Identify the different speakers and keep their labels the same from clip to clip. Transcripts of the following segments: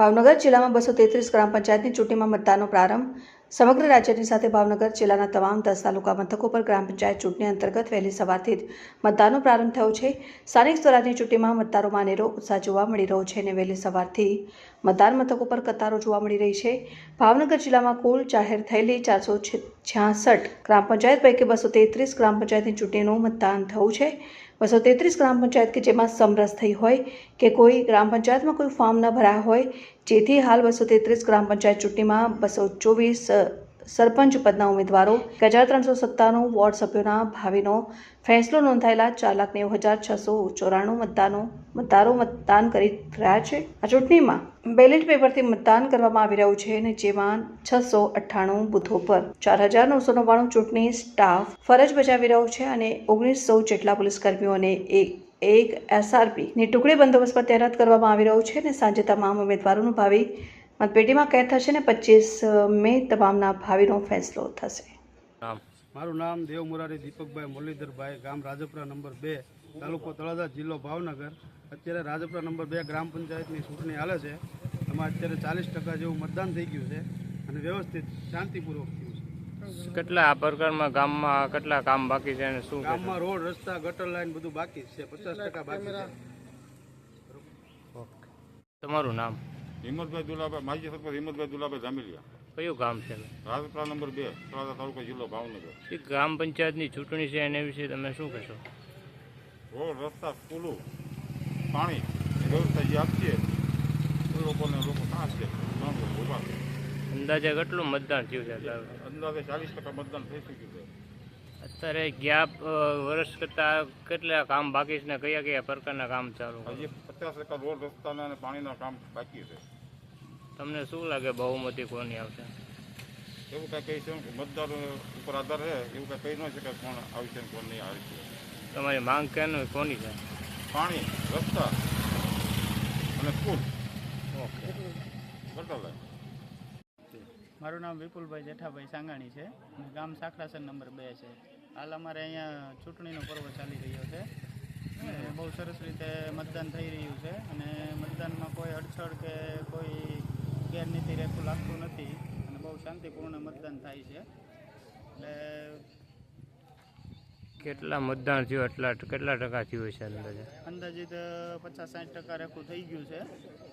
Speaker 1: ભાવનગર જિલ્લામાં બસો તેત્રીસ ગ્રામ પંચાયતની ચૂંટણીમાં મતદાનનો પ્રારંભ. સમગ્ર રાજ્યની સાથે ભાવનગર જિલ્લાના તમામ દસ તાલુકા મથકો પર ગ્રામ પંચાયત ચૂંટણી અંતર્ગત વહેલી સવારથી જ મતદાનનો પ્રારંભ થયો છે. સ્થાનિક સ્વરાજની ચૂંટણીમાં મતદારોમાં અનેરો ઉત્સાહ જોવા મળી રહ્યો છે અને વહેલી સવારથી મતદાન મથકો પર કતારો જોવા મળી રહી છે. ભાવનગર જિલ્લામાં કુલ જાહેર થયેલી ચારસો છ્યાસઠ ગ્રામ પંચાયત પૈકી બસો તેત્રીસ ગ્રામ પંચાયતની ચૂંટણીનું મતદાન થયું છે. બસો તેત્રીસ ગ્રામ પંચાયત કે જેમાં સમરસ થઈ હોય કે કોઈ ગ્રામ પંચાયતમાં કોઈ ફોર્મ ન ભરાયા હોય, જેથી હાલ બસો તેત્રીસ ગ્રામ પંચાયત ચૂંટણીમાં બસો ચોવીસ સરપંચ પદના ઉમેદવારો એક હજાર ત્રણસો સત્તાણું વોર્ડ સભ્યોના ભાવિનો ફેંસલો નોંધાયેલા ચાર લાખ નેવું હજાર છસો ચોરાણું મતદાનો મતદારો મતદાન કરી રહ્યા છે. આ ચૂંટણીમાં બેલેટ પેપરથી મતદાન કરવામાં આવી રહ્યું છે અને જેમાં છસો અઠ્ઠાણું બુથો પર ચાર હજાર નવસો નવ્વાણું ચૂંટણી સ્ટાફ ફરજ બજાવી રહ્યો છે અને ઓગણીસો જેટલા પોલીસ કર્મીઓને એક એક એસઆરપી ની ટુકડી બંદોબસ્ત પર તૈનાત કરવામાં આવી રહ્યો છે અને સાંજે તમામ ઉમેદવારોનું ભાવિ મતપેટીમાં કેદ થશે ને પચીસ મે તમામના ભાવિનો ફેસલો થશે.
Speaker 2: મારું નામ દેવ મુરારી દીપકભાઈ મુરલીધરભાઈ ગામ રાજપુરા નંબર બે તાલુકો તળાજા જિલ્લો ભાવનગર. અત્યારે રાજપુરા નંબર બે ગ્રામ પંચાયતની ચૂંટણી હાલે છે. એમાં અત્યારે ચાલીસ ટકા જેવું મતદાન થઈ ગયું છે અને વ્યવસ્થિત શાંતિપૂર્વક થયું છે.
Speaker 3: કેટલા આ પ્રકારમાં ગામમાં કેટલા કામ બાકી છે અને શું
Speaker 2: ગામમાં રોડ રસ્તા ગટર લાઈન બધું બાકી છે. પચાસ ટકા બાકી છે.
Speaker 3: તમારું નામ?
Speaker 4: હિંમતભાઈ દુલાભાઈ માજી સરપંચ હિંમતભાઈ દુલાભાઈ જામિલિયા.
Speaker 3: કયું ગામ છે?
Speaker 4: રાજપરા નંબર બે તળાજા તાલુકા જિલ્લો ભાવનગર.
Speaker 3: એ ગ્રામ પંચાયતની ચૂંટણી છે એના વિશે તમે શું કહેશો?
Speaker 4: રોડ રસ્તા સ્કૂલો પાણી વ્યવસ્થા જે આપીએ એ લોકોને લોકો માંગો ઊભા છે.
Speaker 3: અંદાજે કેટલું મતદાન થયું છે?
Speaker 4: અંદાજે ચાલીસ ટકા મતદાન થઈ ચૂક્યું છે.
Speaker 3: અત્યારે ગયા વર્ષ કરતાં કેટલા કામ બાકી છે ને કયા કયા પ્રકારના કામ ચાલુ
Speaker 4: હજી પચાસ ટકા રોડ રસ્તાના અને પાણીના કામ બાકી છે.
Speaker 3: તમને શું લાગે બહુમતી કોની આવશે?
Speaker 4: એવું કાંઈ કહી છે કે મતદાર ઉપર આધાર છે એવું કાંઈ કહી ન શકે કોણ આવશે ને કોણ નહીં આવી છે
Speaker 3: તમારી માંગ કેનું કોની છે?
Speaker 4: પાણી રસ્તા અને સ્કૂલ.
Speaker 3: ઓકે.
Speaker 4: લાઈન
Speaker 5: મારું નામ વિપુલભાઈ જેઠાભાઈ સાંગાણી છે. અને ગામ સાખરાસર નંબર બે છે. હાલ અમારે અહીંયા ચૂંટણીનો પર્વ ચાલી રહ્યો છે. બહુ સરસ રીતે મતદાન થઈ રહ્યું છે. અને મતદાનમાં કોઈ અડચણ કે કોઈ ગેરનીતિ રહેતું લાગતું નથી. અને બહુ શાંતિપૂર્ણ મતદાન થાય છે. એટલે
Speaker 3: કેટલા મતદાન થયું? એટલા કેટલા ટકા થયું છે અંદાજે?
Speaker 5: અંદાજિત પચાસ સાઠ ટકા રેખું થઈ ગયું છે.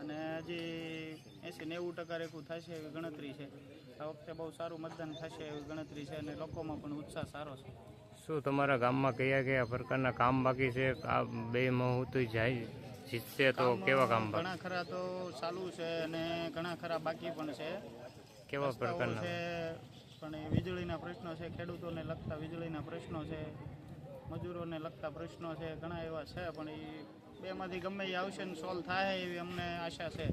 Speaker 5: અને હજી એંસી નેવું ટકા રેખું થશે એવી ગણતરી છે. આ વખતે બહુ સારું મતદાન થશે એવી ગણતરી છે અને લોકોમાં પણ ઉત્સાહ સારો છે.
Speaker 3: શું તમારા ગામમાં કયા કયા પ્રકારના કામ બાકી છે? આ બે મહૂર્ત જાય જીતશે તો કેવા કામ
Speaker 5: ઘણા ખરા તો ચાલુ છે અને ઘણા ખરા બાકી પણ છે.
Speaker 3: કેવા પ્રકારના?
Speaker 5: છે પણ એ વીજળીના પ્રશ્નો છે ખેડૂતોને લગતા વીજળીના પ્રશ્નો છે મજૂરોને લગતા પ્રશ્નો છે ઘણા એવા છે પણ એ બેમાંથી ગમે એ આવશે ને સોલ્વ થાય એવી અમને આશા છે.